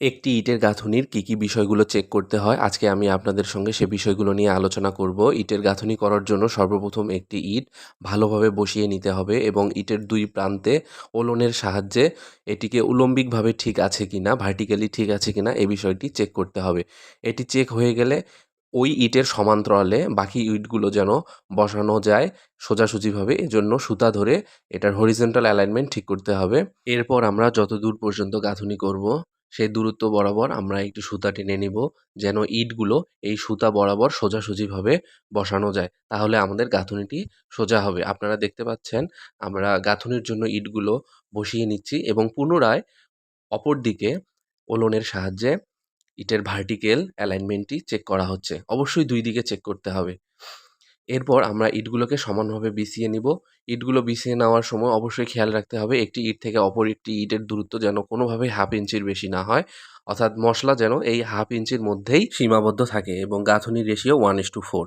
একটি ইটের গাঁথুনির কী কী বিষয়গুলো চেক করতে হয়? আজকে আমি আপনাদের সঙ্গে সে বিষয়গুলো নিয়ে আলোচনা করব। ইটের গাঁথুনি করার জন্য সর্বপ্রথম একটি ইট ভালোভাবে বসিয়ে নিতে হবে এবং ইটের দুই প্রান্তে ওলনের সাহায্যে এটিকে উলম্বিকভাবে ঠিক আছে কিনা ভার্টিক্যালি ঠিক আছে কিনা এ বিষয়টি চেক করতে হবে। এটি চেক হয়ে গেলে ওই ইটের সমান্তরালে বাকি ইটগুলো যেন বসানো যায় সোজাসুজিভাবে, এজন্য সুতা ধরে এটার হরিজেন্টাল অ্যালাইনমেন্ট ঠিক করতে হবে। এরপর আমরা যত দূর পর্যন্ত গাঁথুনি করব সেই দূরত্ব বরাবর আমরা একটু সুতা টেনে নিব, যেন ইটগুলো এই সুতা বরাবর সোজাসুজিভাবে বসানো যায়। তাহলে আমাদের গাঁথুনিটি সোজা হবে। আপনারা দেখতে পাচ্ছেন, আমরা গাঁথুনির জন্য ইটগুলো বসিয়ে নিচ্ছি এবং পুনরায় অপর দিকে ওলনের সাহায্যে ইটের ভার্টিক্যাল অ্যালাইনমেন্টটি চেক করা হচ্ছে। অবশ্যই দুই দিকে চেক করতে হবে। এরপর আমরা ইটগুলোকে সমানভাবে বিছিয়ে নিব। ইটগুলো বিছিয়ে নেওয়ার সময় অবশ্যই খেয়াল রাখতে হবে, একটি ইট থেকে অপর একটি ইটের দূরত্ব যেন কোনোভাবেই হাফ ইঞ্চির বেশি না হয়। অর্থাৎ মশলা যেন এই হাফ ইঞ্চির মধ্যেই সীমাবদ্ধ থাকে এবং গাঁথনির ratio one is to four